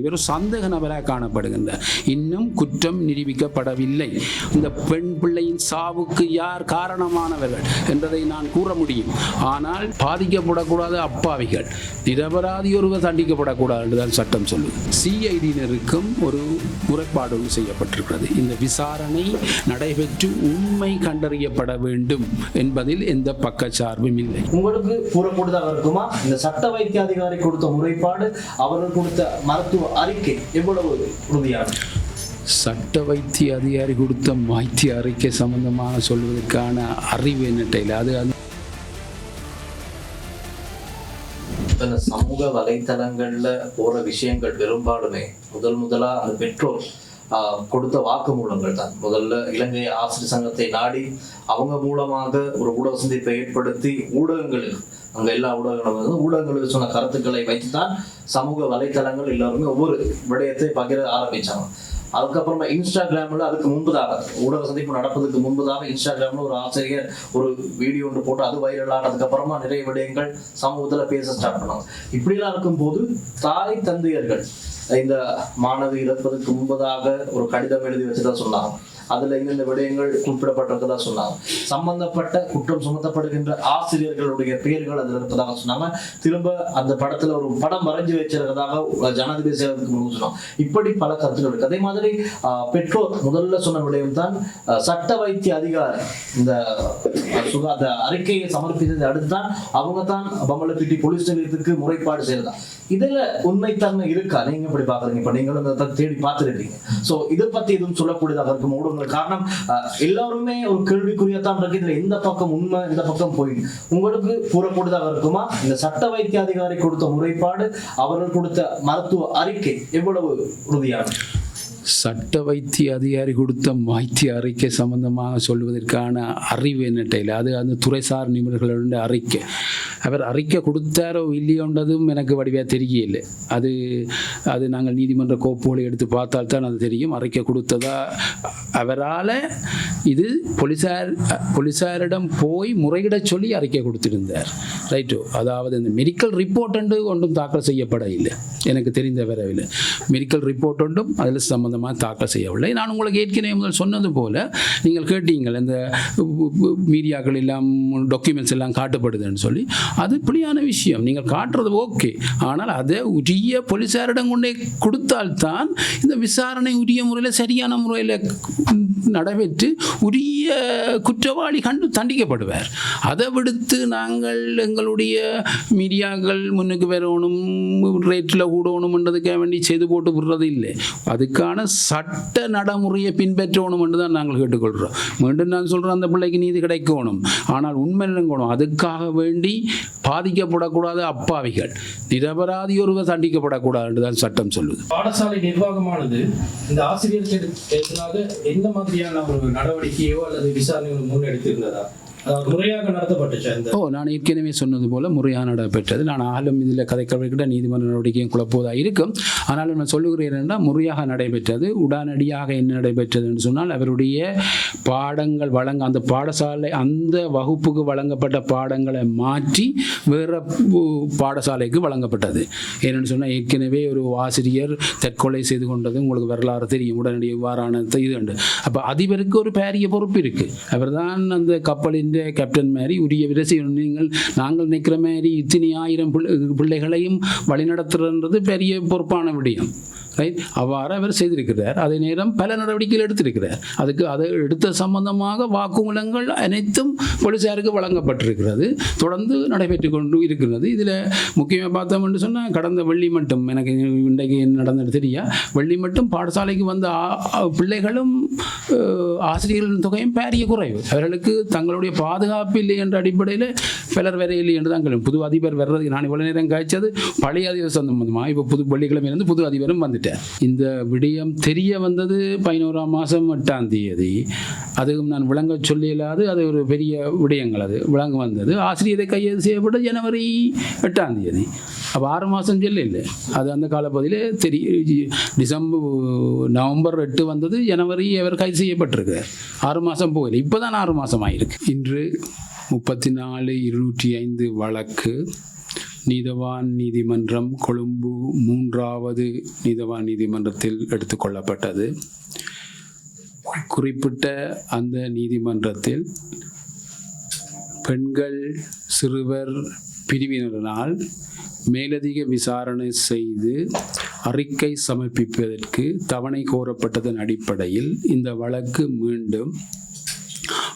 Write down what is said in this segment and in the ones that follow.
இவர் சந்தேக நபராக காணப்படுகின்றார் இன்னும் குற்றம் நிரூபிக்கப்படவில்லை. இந்த பெண் பிள்ளையின் சாவுக்கு யார் காரணமானவர்கள் என்பதை நான் கூற முடியும். ஆனால் பாதிக்கப்படக்கூடாத அப்பாவிகள். நிரபராதி ஒருவர் தண்டிக்கப்படக்கூடாது என்றுதான் சட்டம் சொல்லும் சிஐடியினருக்கும் ஒரு முறைப்பாடு செய்யப்பட்டிருக்கிறது. இந்த விசாரணை நடைபெற்று உண்மை கண்டறியப்பட வேண்டும் என்பதில் எந்த பக்கச்சார்பும் இல்லை. உங்களுக்கு கூறக்கூடியதாக இருக்குமா? இந்த சட்ட வைத்திய அதிகாரி கொடுத்த முறைப்பாடு அவர்கள் கொடுத்த மருத்துவ அறிக்கை எவ்வளவு உறுதியானது சட்ட வைத்திய அதிகாரி கொடுத்த வைத்திய அறிக்கை சம்பந்தமாக சொல்வதற்கான அறிவு என்னட்ட இல்லை அது அது சமூக வலைத்தளங்கள்ல போற விஷயங்கள் பெரும்பாலுமே முதல் முதலா அந்த பெற்றோர் கொடுத்த வாக்குமூலங்கள் தான். முதல்ல இலங்கை ஆசிரியர் சங்கத்தை நாடி அவங்க மூலமாக ஒரு ஊடக சந்திப்பை ஏற்படுத்தி ஊடகங்களுக்கு அங்க எல்லா ஊடகங்களும் வந்து ஊடகங்களுக்கு சொன்ன கருத்துக்களை வைத்து தான் சமூக வலைத்தளங்கள் எல்லாருமே ஒவ்வொரு விடயத்தை பகிர ஆரம்பிச்சாங்க. அதுக்கப்புறமா இன்ஸ்டாகிராம்ல அதுக்கு முன்பதாக ஊடக சந்திப்பு நடப்பதற்கு முன்பதாக இன்ஸ்டாகிராம்ல ஒரு ஆசிரியர் ஒரு வீடியோ ஒன்று போட்டு அது வைரல் ஆனதுக்கு அப்புறமா நிறைய விடயங்கள் சமூகத்துல பேச ஸ்டார்ட் பண்ணாங்க. இப்படிலாம் இருக்கும்போது தாய் தந்தையர்கள் இந்த மாணவி இறப்பதற்கு முன்பதாக ஒரு கடிதம் எழுதி வச்சுதான் சொன்னாங்க. அதுல இந்த விடயங்கள் குறிப்பிடப்பட்டிருக்கதா சொன்னாங்க. சம்பந்தப்பட்ட குற்றம் சுமத்தப்படுகின்ற ஆசிரியர்களுடைய பெயர்கள் அதுல இருப்பதாக சொன்னாங்க. திரும்ப அந்த படத்துல ஒரு படம் வரைஞ்சு வச்சிருக்கிறதாக ஜனாதிபதி சேவகத்துக்கு முன்பு சொன்னோம் இப்படி பல கருத்துக்கள் இருக்கு. அதே மாதிரி ஆஹ், பெற்றோர் முதல்ல சொன்ன விடயம் தான் சட்ட வைத்திய அதிகாரி இந்த சுகாதார அந்த அறிக்கையை சமர்ப்பித்ததை அடுத்து தான் அவங்க தான் பம்பலப்பிட்டி போலீஸ் நிலையத்துக்கு முறைப்பாடு செய்யறதா. இதுல உண்மைத்தன்மை இருக்கா? நீங்க எப்படி பாக்குறீங்க? இப்ப நீங்களும் இதை தேடி பார்த்துருக்கீங்க. சோ இதை பத்தி எதுவும் சொல்லக்கூடியதாக இருக்கும். ஊடகங்கள் காரணம் எல்லாருமே ஒரு கேள்விக்குரியத்தான் இருக்கு. இதுல இந்த பக்கம் உண்மை இந்த பக்கம் போய். உங்களுக்கு கூறக்கூடியதாக இருக்குமா? இந்த சட்ட வைத்திய அதிகாரி கொடுத்த முறைப்பாடு அவர்கள் கொடுத்த மருத்துவ அறிக்கை எவ்வளவு உறுதியானது? சட்ட வைத்திய அதிகாரி கொடுத்த வைத்திய அறிக்கை சம்பந்தமாக சொல்வதற்கான அறிவு என்னட்ட இல்லை. அது அந்த துறைசார் நிபுணர்களுடைய அறிக்கை. அவர் அறிக்கை கொடுத்தாரோ இல்லையோன்றதும் எனக்கு வடிவாக தெரியல. அது அது நாங்கள் நீதிமன்ற கோப்புகளை எடுத்து பார்த்தால் தான் அது தெரியும். அறிக்கை கொடுத்ததா அவரால் இது போலீசார் போலீசாரிடம் போய் முறையிட சொல்லி அறிக்கை கொடுத்திருந்தார். ரைட்டோ அதாவது இந்த மெடிக்கல் ரிப்போர்ட் ஒன்றும் தாக்கல் செய்யப்பட இல்லை எனக்கு தெரிந்த வரவில். மெடிக்கல் ரிப்போர்ட் ஒன்றும் அதில் சம்மந்தமாக தாக்கல் செய்யவில்லை. நான் உங்களுக்கு ஏற்கனவே முதல் சொன்னது போல் நீங்கள் கேட்டீங்கள் இந்த மீடியாக்கள் எல்லாம் டாக்குமெண்ட்ஸ் எல்லாம் காட்டப்படுதுன்னு சொல்லி. அது இப்படியான விஷயம். நீங்கள் காட்டுறது ஓகே ஆனால் அதை உரிய போலீஸாரிடம் கொண்டே கொடுத்தால்தான் இந்த விசாரணை உரிய முறையில் சரியான முறையில் நடைபெற்று உரிய குற்றவாளி கண்டு தண்டிக்கப்படுவார். அதை விடுத்து நாங்கள் எங்களுடைய மீடியாக்கள் முன்னுக்கு வரணும் ரேட்டில் கூடணும்ன்றதுக்காக வேண்டி செய்து போட்டு விடுறது இல்லை. அதுக்கான சட்ட நடைமுறையை பின்பற்றணும் என்று தான் நாங்கள் கேட்டுக்கொள்கிறோம் மீண்டும் நான் சொல்கிறேன் அந்த பிள்ளைக்கு நீதி கிடைக்கணும். ஆனால் உண்மை நிலங்கணும். அதுக்காக வேண்டி பாதிக்கப்படக்கூடாத அப்பாவிகள். நிரபராதி ஒருவர் தண்டிக்கப்படக்கூடாது என்று தான் சட்டம் சொல்லுது. பாடசாலை நிர்வாகமானது இந்த ஆசிரியர்களுக்கு எதிராக எந்த மாதிரியான ஒரு நடவடிக்கையோ அல்லது விசாரணைகளோ முன்னெடுத்திருந்ததா? முறையாக ஓ நான் ஏற்கனவே சொன்னது போல முறையாக நடைபெற்றது நான் ஆளும் இதில் கதைக்கவிட நீதிமன்ற நடவடிக்கையும் குழப்போதாக இருக்கும். ஆனால் நான் சொல்லுகிறேன் என்றால் முறையாக நடைபெற்றது உடனடியாக என்ன நடைபெற்றது என்று சொன்னால் அவருடைய பாடங்கள் வழங்க அந்த பாடசாலை அந்த வகுப்புக்கு வழங்கப்பட்ட பாடங்களை மாற்றி வேறு பாடசாலைக்கு வழங்கப்பட்டது. ஏன்னு சொன்னால் ஏற்கனவே ஒரு ஆசிரியர் தற்கொலை செய்து கொண்டது உங்களுக்கு வரலாறு தெரியும். உடனடி இவ்வாறான இது உண்டு. அப்போ அதிபருக்கு ஒரு பாரிய பொறுப்பு இருக்குது அவர் தான் அந்த கப்பலின் கேப்டன் மாதிரி உரிய விரசி நீங்கள் நாங்கள் நிற்கிற மாதிரி இத்தனை ஆயிரம் பிள்ளைகளையும் வழிநடத்துறன்றது பெரிய பொறுப்பான விடயம். ரைட் அவ்வாறு அவர் செய்திருக்கிறார். அதே நேரம் பல நடவடிக்கைகள் எடுத்திருக்கிறார். அதுக்கு அதை எடுத்த சம்பந்தமாக வாக்குமூலங்கள் அனைத்தும் போலீசாருக்கு வழங்கப்பட்டிருக்கிறது. தொடர்ந்து நடைபெற்று கொண்டு இருக்கிறது. இதில் முக்கியமாக பார்த்தோம் என்று சொன்னால் கடந்த வெள்ளி மட்டும் எனக்கு இன்றைக்கு நடந்தது தெரியா? வெள்ளி மட்டும் பாடசாலைக்கு வந்த பிள்ளைகளும் ஆசிரியர்களின் தொகையும் பாரிய குறைவு. அவர்களுக்கு தங்களுடைய பாதுகாப்பு இல்லை என்ற அடிப்படையில் பலர் வேற இல்லை என்று தான் கேள்வி. புது அதிபர் வர்றதுக்கு நான் இவ்வளோ நேரம் காய்ச்சது பழைய அதிபர் சம்பந்தமாக இப்போ புது வெள்ளிக்கிழமையிலேருந்து புது அதிபரும் வந்துட்டார். இந்த விடயம் தெரிய வந்தது பதினோராம் மாதம் எட்டாம் தேதி. அதுவும் நான் விளங்க சொல்லியலாது அது ஒரு பெரிய விடயங்கள் அது. விளங்க வந்தது. ஆசிரியரை கையெழுத்து செய்யப்பட்ட ஜனவரி எட்டாம் தேதி. அப்போ ஆறு மாதம் சொல்ல இல்லை அது அந்த காலப்பகுதியில் தெரிய டிசம்பர் நவம்பர் எட்டு வந்தது ஜனவரி அவர் கைது செய்யப்பட்டிருக்கிறார். ஆறு மாதம் போகல. இப்போ தான் ஆறு மாதம் ஆயிருக்கு. இன்று முப்பத்தி நாலு இருநூற்றி ஐந்து வழக்கு நீதவான் நீதிமன்றம் கொழும்பு மூன்றாவது நீதவான் நீதிமன்றத்தில் எடுத்துக்கொள்ளப்பட்டது குறிப்பிட்ட அந்த நீதிமன்றத்தில் பெண்கள் சிறுவர் பிரிவினரினால் மேலதிக விசாரணை செய்து அறிக்கை சமர்ப்பிப்பதற்கு தவணை கோரப்பட்டதன் அடிப்படையில் இந்த வழக்கு மீண்டும்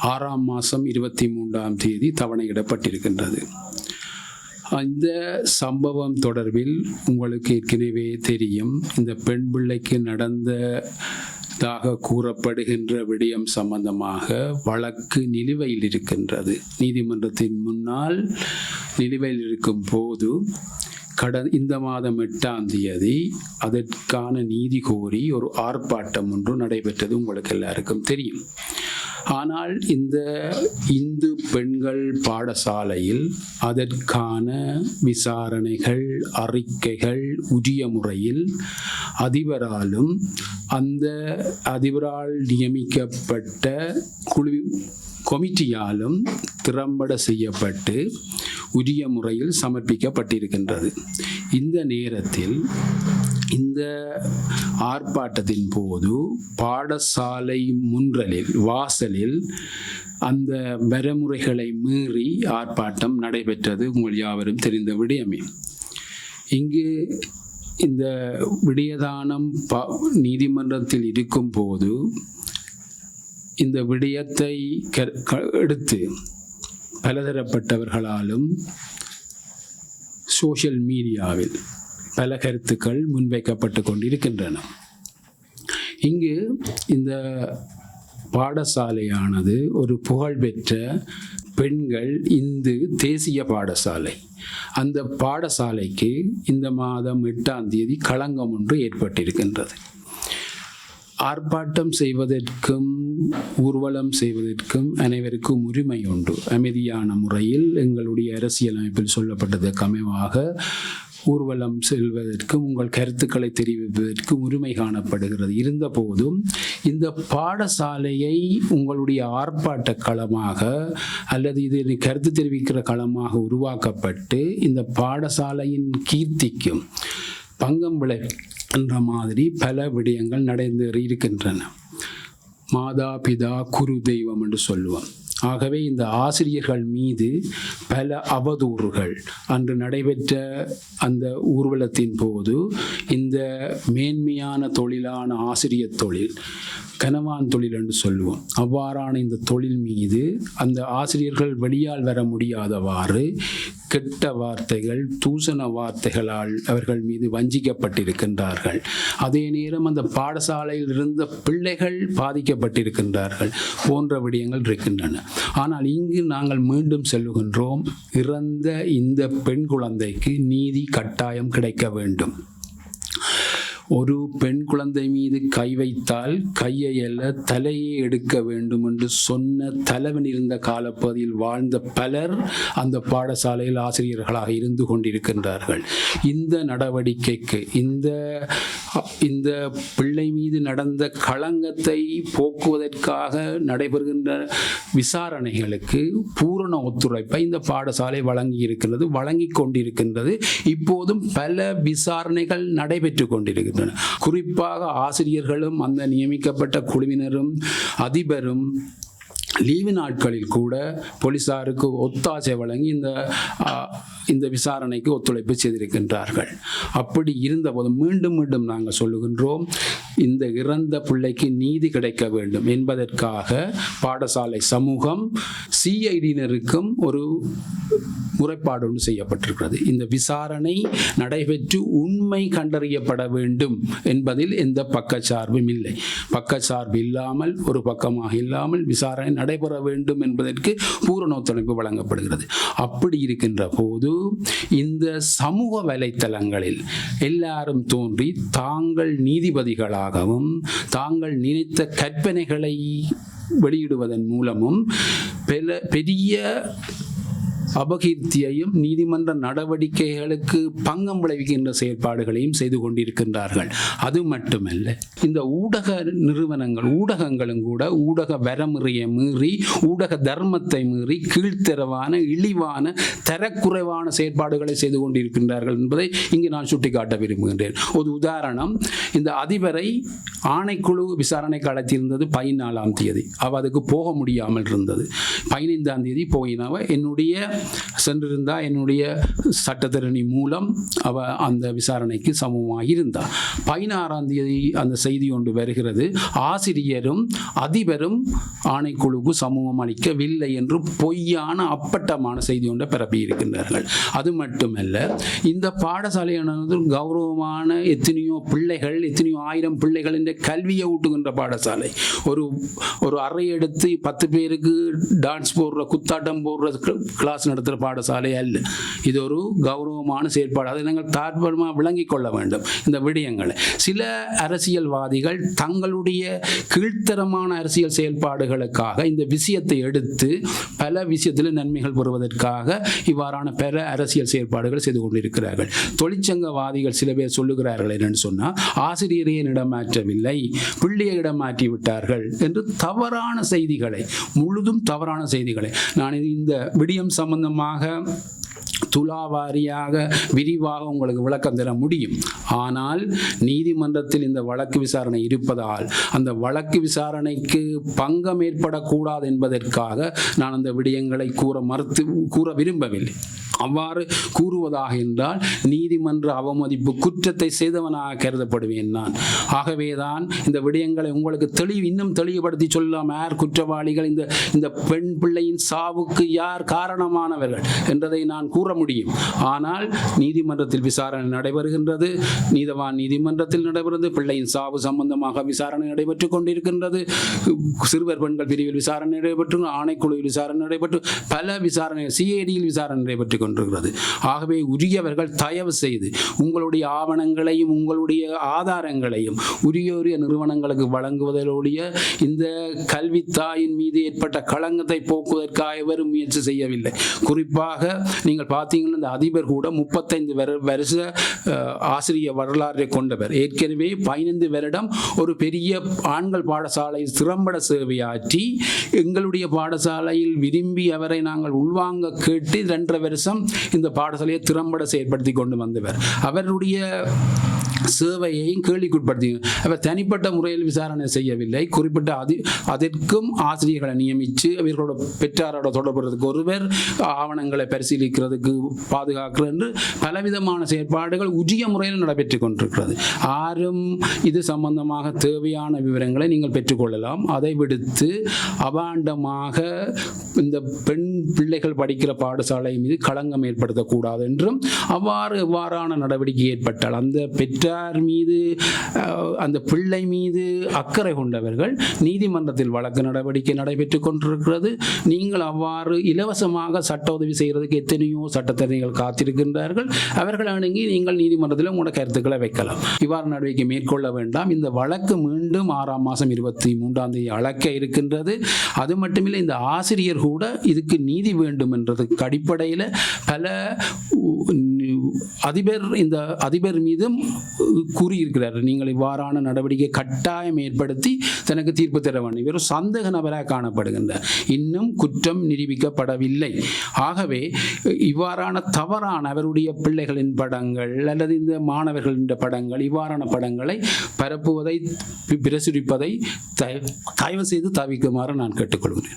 ஆறாம் மாதம் இருபத்தி மூன்றாம் தேதி தவணையிடப்பட்டிருக்கின்றது. அந்த சம்பவம் தொடர்பில் உங்களுக்கு ஏற்கனவே தெரியும். இந்த பெண் பிள்ளைக்கு நடந்ததாக கூறப்படுகின்ற விடயம் சம்பந்தமாக வழக்கு நிலுவையில் இருக்கின்றது. நீதிமன்றத்தின் முன்னால் நிலுவையில் இருக்கும் போது கட இந்த மாதம் எட்டாம் தேதி அதற்கான நீதி கோரி ஒரு ஆர்ப்பாட்டம் ஒன்று நடைபெற்றது. உங்களுக்கு எல்லாருக்கும் தெரியும். ஆனால் இந்த இந்து பெண்கள் பாடசாலையில் அதற்கான விசாரணைகள் அறிக்கைகள் உரிய முறையில் அதிபராலும் அந்த அதிபரால் நியமிக்கப்பட்ட குழு கொமிட்டியாலும் திறம்பட செய்யப்பட்டு உரிய முறையில் சமர்ப்பிக்கப்பட்டிருக்கின்றது. இந்த நேரத்தில் இந்த ஆர்ப்பாட்டத்தின் போது பாடசாலை முன்றலில் வாசலில் அந்த வரைமுறைகளை மீறி ஆர்ப்பாட்டம் நடைபெற்றது உங்கள் யாவரும் தெரிந்த விடயமே. இங்கு இந்த விடயதானம் ப நீதிமன்றத்தில் இருக்கும்போது இந்த விடயத்தை க- எடுத்து பலதரப்பட்டவர்களாலும் சோஷியல் மீடியாவில் பல கருத்துக்கள் முன்வைக்கப்பட்டு கொண்டிருக்கின்றன. இங்கு இந்த பாடசாலையானது ஒரு புகழ்பெற்ற பெண்கள் இந்து தேசிய பாடசாலை. அந்த பாடசாலைக்கு இந்த மாதம் எட்டாம் தேதி களங்கம் ஒன்று ஏற்பட்டிருக்கின்றது. ஆர்ப்பாட்டம் செய்வதற்கும் ஊர்வலம் செய்வதற்கும் அனைவருக்கும் உரிமை உண்டு. அமைதியான முறையில் எங்களுடைய அரசியலமைப்பில் சொல்லப்பட்டதற்கு அமைவாக ஊர்வலம் செல்வதற்கும் உங்கள் கருத்துக்களை தெரிவிப்பதற்கும் உரிமை காணப்படுகிறது. இருந்த போதும் இந்த பாடசாலையை உங்களுடைய ஆர்ப்பாட்ட களமாக அல்லது இது கருத்து தெரிவிக்கிற களமாக உருவாக்கப்பட்டு இந்த பாடசாலையின் கீர்த்திக்கும் பங்கம் விளை என்ற மாதிரி பல விடயங்கள் நடந்து இருக்கின்றன. மாதா பிதா குரு தெய்வம் என்று சொல்லுவோம். ஆகவே இந்த ஆசிரியர்கள் மீது பல அவதூறுகள் அன்று நடைபெற்ற அந்த ஊர்வலத்தின் போது இந்த மேன்மையான தொழிலான ஆசிரியர் தொழில் கனவான் தொழில் என்று சொல்லுவோம். அவ்வாறான இந்த தொழில் மீது அந்த ஆசிரியர்கள் வெளியால் வர முடியாதவாறு கெட்ட வார்த்தைகள் தூசண வார்த்தைகளால் அவர்கள் மீது வஞ்சிக்கப்பட்டிருக்கின்றார்கள். அதே நேரம் அந்த பாடசாலையில் இருந்த பிள்ளைகள் பாதிக்கப்பட்டிருக்கின்றார்கள் போன்ற விடயங்கள் இருக்கின்றன. ஆனால் இங்கு நாங்கள் மீண்டும் செல்லுகின்றோம். இறந்த இந்த பெண் குழந்தைக்கு நீதி கட்டாயம் கிடைக்க வேண்டும். ஒரு பெண் குழந்தை மீது கை வைத்தால் கையை அல்ல தலையை எடுக்க வேண்டும் என்று சொன்ன தலைவன் இருந்த காலப்பகுதியில் வாழ்ந்த பலர் அந்த பாடசாலையில் ஆசிரியர்களாக இருந்து கொண்டிருக்கின்றார்கள். இந்த நடவடிக்கைக்கு இந்த இந்த பிள்ளை மீது நடந்த களங்கத்தை போக்குவதற்காக நடைபெறுகின்ற விசாரணைகளுக்கு பூரண ஒத்துழைப்பை இந்த பாடசாலை வழங்கி இருக்கின்றது வழங்கி கொண்டிருக்கின்றது. இப்போதும் பல விசாரணைகள் நடைபெற்று கொண்டிருக்கின்றன குறிப்பாக ஆசிரியர்களும் அந்த நியமிக்கப்பட்ட குழுவினரும் அதிபரும் லீவு நாட்களில் கூட போலீசாருக்கு ஒத்தாசை வழங்கி இந்த இந்த விசாரணைக்கு ஒத்துழைப்பு செய்திருக்கின்றார்கள். அப்படி இருந்தபோது மீண்டும் மீண்டும் நாங்கள் சொல்லுகின்றோம் இந்த இறந்த பிள்ளைக்கு நீதி கிடைக்க வேண்டும் என்பதற்காக பாடசாலை சமூகம் சிஐடியினருக்கும் ஒரு முறைப்பாடு ஒன்று செய்யப்பட்டிருக்கிறது. இந்த விசாரணை நடைபெற்று உண்மை கண்டறியப்பட வேண்டும் என்பதில் எந்த பக்கச்சார்பும் இல்லை. பக்கச்சார்பு இல்லாமல் ஒரு பக்கமாக இல்லாமல் விசாரணை நடைபெற வேண்டும் என்பதற்கு பூரண ஒத்துழைப்பு வழங்கப்படுகிறது. அப்படி இருக்கின்ற போது இந்த சமூக வலைத்தளங்களில் எல்லாரும் தோன்றி தாங்கள் நீதிபதிகளாகவும் தாங்கள் நினைத்த கற்பனைகளை வெளியிடுவதன் மூலமும் பெரிய அபகீர்த்தியையும் நீதிமன்ற நடவடிக்கைகளுக்கு பங்கம் விளைவிக்கின்ற செயற்பாடுகளையும் செய்து கொண்டிருக்கின்றார்கள். அது மட்டுமல்ல இந்த ஊடக நிறுவனங்கள் ஊடகங்களும் கூட ஊடக வரமுறையை மீறி ஊடக தர்மத்தை மீறி கீழ்த்தரவான இழிவான தரக்குறைவான செயற்பாடுகளை செய்து கொண்டிருக்கின்றார்கள் என்பதை இங்கு நான் சுட்டிக்காட்ட விரும்புகின்றேன். ஒரு உதாரணம் இந்த அதிபரை ஆணைக்குழு விசாரணைக்கு அழைத்திருந்தது பதினாலாம் தேதி அவ அதுக்கு போக முடியாமல் இருந்தது. பதினைந்தாம் தேதி போயினாவ என்னுடைய சென்றிருந்தா என்னுடைய சட்டத்தரணி மூலம் அவ அந்த விசாரணைக்கு சமமாக இருந்தார் பதினாறாம் தேதி அந்த செய்தி ஒன்று வருகிறது. ஆசிரியரும் அதிபரும் ஆணைக்குழுவுக்கு சமூகம் அளிக்கவில்லை என்று பொய்யான அப்பட்டமான செய்தி ஒன்றை பிறப்பி இருக்கின்றார்கள். அது மட்டுமல்ல இந்த பாடசாலையானது கௌரவமான எத்தனையோ பிள்ளைகள் எத்தனையோ ஆயிரம் பிள்ளைகள் என்ற கல்வியை ஊட்டுகின்ற பாடசாலை. ஒரு ஒரு அறை எடுத்து பத்து பேருக்கு டான்ஸ் போடுற குத்தாட்டம் போடுற கிளாஸ் நடத்துகிற பாடசாலை அல்ல. இது ஒரு கௌரவமான செயற்பாடு. அதை நாங்கள் தாற்பமாக விளங்கிக் கொள்ள வேண்டும் இந்த விடயங்களை. சில அரசியல்வாதிகள் தங்களுடைய கீழ்த்தரமான அரசியல் செயல்பாடுகளுக்காக இந்த விஷயத்தை எடுத்து பல விஷயத்தில் நன்மைகள் பெறுவதற்காக இவ்வாறான பல அரசியல் செயற்பாடுகள் செய்து கொண்டிருக்கிறார்கள். தொழிற்சங்கவாதிகள் சில பேர் சொல்லுகிறார்கள் என்னன்னு சொன்னால் ஆசிரியரையே இடமாற்றவில்லை பிள்ளையை இடமாற்றி விட்டார்கள் என்று தவறான செய்திகளை முழுதும் தவறான செய்திகளை. நான் இந்த விடியம் சம்பந்தமாக துலாவாரியாக விரிவாக உங்களுக்கு விளக்கம் தர முடியும். ஆனால் நீதிமன்றத்தில் இந்த வழக்கு விசாரணை இருப்பதால் அந்த வழக்கு விசாரணைக்கு பங்கம் ஏற்படக்கூடாது என்பதற்காக நான் அந்த விடயங்களை கூற மறுத்து கூற விரும்பவில்லை. அவ்வாறு கூறுவதாக என்றால் நீதிமன்ற அவமதிப்பு குற்றத்தை செய்தவனாக கருதப்படுவேன் நான். ஆகவேதான் இந்த விடயங்களை உங்களுக்கு தெளிவு இன்னும் தெளிவுபடுத்தி சொல்லலாம். யார் குற்றவாளிகள்? இந்த இந்த பெண் பிள்ளையின் சாவுக்கு யார் காரணமானவர்கள் என்றதை நான் கூற முடியும். ஆனால் நீதிமன்றத்தில் விசாரணை நடைபெறுகின்றது. நீதவான் நீதிமன்றத்தில் நடைபெறுகிறது. பிள்ளையின் சாவு சம்பந்தமாக விசாரணை நடைபெற்றுக் கொண்டிருக்கின்றது. சிறுவர் பெண்கள் பிரிவில் விசாரணை நடைபெற்று ஆணைக்குழுவில் விசாரணை நடைபெற்று பல விசாரணை சிஐடியில் விசாரணை நடைபெற்றுக் கொண்டிருக்கிறது. ஆகவே உரியவர்கள் தயவு செய்து உங்களுடைய ஆவணங்களையும் உங்களுடைய ஆதாரங்களையும் உரிய நிறுவனங்களுக்கு வழங்குவதோடைய இந்த கல்வித்தாயின் மீது ஏற்பட்ட களங்கத்தை போக்குவதற்காக எவரும் முயற்சி செய்யவில்லை. குறிப்பாக நீங்கள் பார்த்தீங்கன்னா இந்த அதிபர் கூட முப்பத்தைந்து வரு வருஷ ஆசிரியர் ஆசிரிய வரலாறை கொண்டவர். ஏற்கனவே பதினைந்து வருடம் ஒரு பெரிய ஆண்கள் பாடசாலையில் திறம்பட சேவையாற்றி எங்களுடைய பாடசாலையில் விரும்பி அவரை நாங்கள் உள்வாங்க கேட்டு ரெண்டரை வருஷம் இந்த பாடசாலையை திறம்பட செயற்படுத்தி கொண்டு வந்தவர். அவருடைய சேவையையும் கேள்விக்குட்படுத்தி அவர் தனிப்பட்ட முறையில் விசாரணை செய்யவில்லை. குறிப்பிட்ட அதி அதற்கும் ஆசிரியர்களை நியமித்து இவர்களோட பெற்றாரோட தொடர்புறதுக்கு ஒருவர் ஆவணங்களை பரிசீலிக்கிறதுக்கு பாதுகாக்கிறது என்று பலவிதமான செயற்பாடுகள் உரிய முறையில் நடைபெற்றுக் கொண்டிருக்கிறது. யாரும் இது சம்பந்தமாக தேவையான விவரங்களை நீங்கள் பெற்றுக்கொள்ளலாம் அதை விடுத்து அபாண்டமாக இந்த பெண் பிள்ளைகள் படிக்கிற பாடசாலை மீது களங்கம் ஏற்படுத்தக்கூடாது என்றும் அவ்வாறு எவ்வாறான நடவடிக்கை ஏற்பட்டால் அந்த பெற்றார் மீது அந்த பிள்ளை மீது அக்கறை கொண்டவர்கள் நீதிமன்றத்தில் வழக்கு நடவடிக்கை நடைபெற்றுக் கொண்டிருக்கிறது. நீங்கள் அவ்வாறு இலவசமாக சட்ட உதவி செய்கிறதுக்கு எத்தனையோ சட்டத்தரணிகள் காத்திருக்கின்றார்கள். அவர்கள் அணுகி நீங்கள் நீதிமன்றத்தில் உங்களோட கருத்துக்களை வைக்கலாம். இவ்வாறு நடவடிக்கை மேற்கொள்ள வேண்டாம். இந்த வழக்கு மீண்டும் ஆறாம் மாதம் இருபத்தி மூன்றாம் தேதி அழைக்க இருக்கின்றது. அது மட்டுமில்லை இந்த ஆசிரியர் கூட இதுக்கு நீதி வேண்டும் என்றதுக்கு அடிப்படையில் பல அதிபர் இந்த அதிபர் மீதும் கூறியிருக்கிறார். நீங்கள் இவ்வாறான நடவடிக்கை கட்டாயம் ஏற்படுத்தி தனக்கு தீர்ப்பு தர வேண்டும். இவர் சந்தேக நபராக காணப்படுகின்றார். இன்னும் குற்றம் நிரூபிக்கப்படவில்லை. ஆகவே இவ்வாறான தவறான அவருடைய பிள்ளைகளின் படங்கள் அல்லது இந்த மாணவர்களின் படங்கள் இவ்வாறான படங்களை பரப்புவதை பிரசுரிப்பதை தய- தயவு செய்து தவிக்குமாறு நான் கேட்டுக்கொள்கிறேன்.